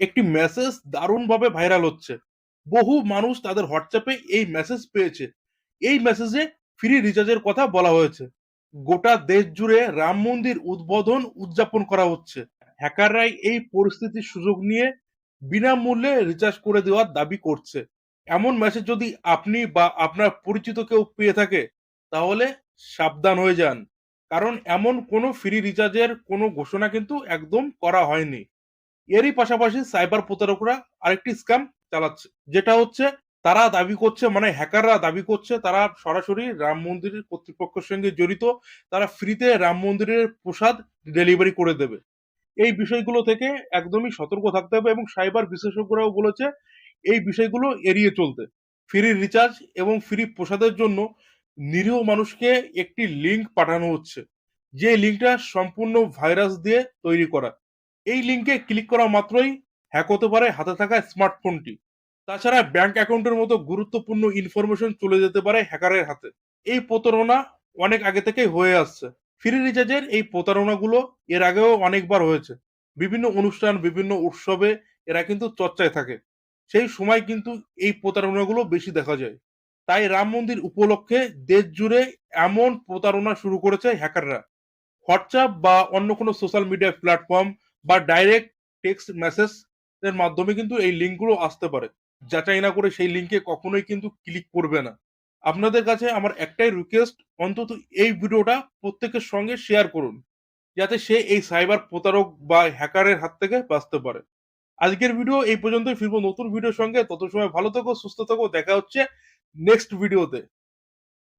একটি মেসেজ দারুণভাবে ভাইরাল হচ্ছে। বহু মানুষ তাদের হোয়াটসঅ্যাপে এই মেসেজ পেয়েছে। এই মেসেজে ফ্রি রিচার্জের কথা বলা হয়েছে। গোটা দেশ জুড়ে রাম মন্দির উদ্বোধন উদযাপন করা হচ্ছে। হ্যাকাররাই এই পরিস্থিতির সুযোগ নিয়ে বিনামূল্যে রিচার্জ করে দেওয়ার দাবি করছে। এমন মেসেজ যদি আপনি বা আপনার পরিচিত কেউ পেয়ে থাকে, তাহলে সাবধান হয়ে যান। কারণ এমন কোনো ফ্রি রিচার্জের কোনো ঘোষণা কিন্তু একদম করা হয়নি। এরই পাশাপাশি সাইবার প্রতারকরা আরেকটি স্ক্যাম চালাচ্ছে, যেটা হচ্ছে তারা দাবি করছে মানে হ্যাকাররা দাবি করছে, তারা সরাসরি রাম মন্দিরের কর্তৃপক্ষের সঙ্গে জড়িত, তারা ফ্রিতে রাম মন্দিরের প্রসাদ ডেলিভারি করে দেবে। এই বিষয়গুলো থেকে একদমই সতর্ক থাকতে হবে এবং সাইবার বিশেষজ্ঞরাও বলেছে এই বিষয়গুলো এড়িয়ে চলতে। ফ্রি রিচার্জ এবং ফ্রি প্রসাদের জন্য নিরীহ মানুষকে একটি লিংক পাঠানো হচ্ছে, যে লিঙ্কটা সম্পূর্ণ ভাইরাস দিয়ে তৈরি করা। এই লিঙ্কে ক্লিক করা মাত্রই হ্যাক হতে পারে হাতে থাকা স্মার্টফোনটি তাছাড়া ব্যাংক অ্যাকাউন্টের মতো গুরুত্বপূর্ণ ইনফরমেশন চলে যেতে পারে হ্যাকারের হাতে। এই প্রতারণা অনেক আগে থেকেই হয়ে আসছে। ফ্রি রিচার্জের এই প্রতারণাগুলো এর আগেও অনেকবার হয়েছে। বিভিন্ন অনুষ্ঠান, বিভিন্ন উৎসবে এরা কিন্তু চর্চায় থাকে। সেই সময় কিন্তু এই প্রতারণাগুলো বেশি দেখা যায়। তাই রাম মন্দির উপলক্ষে দেশ জুড়ে এমন প্রতারণা শুরু করেছে হ্যাকাররা হোয়াটসঅ্যাপ বা অন্য কোনো সোশ্যাল মিডিয়া প্ল্যাটফর্ম বা ডাইরেক্ট টেক্সট মেসেজ এর মাধ্যমে কিন্তু এই লিঙ্কগুলো আসতে পারে। যাচাই না করে সেই লিঙ্কে কখনোই কিন্তু ক্লিক করবে না। আপনাদের কাছে আমার একটাই রিকোয়েস্ট অন্তত এই ভিডিওটা প্রত্যেকের সঙ্গে শেয়ার করুন, যাতে সে এই সাইবার প্রতারক বা হ্যাকারের হাত থেকে বাঁচতে পারে। আজকের ভিডিও এই পর্যন্তই, ফিরবো নতুন ভিডিওর সঙ্গে। তত সময় ভালো থেকো, সুস্থ থেকো। দেখা হচ্ছে নেক্সট ভিডিওতে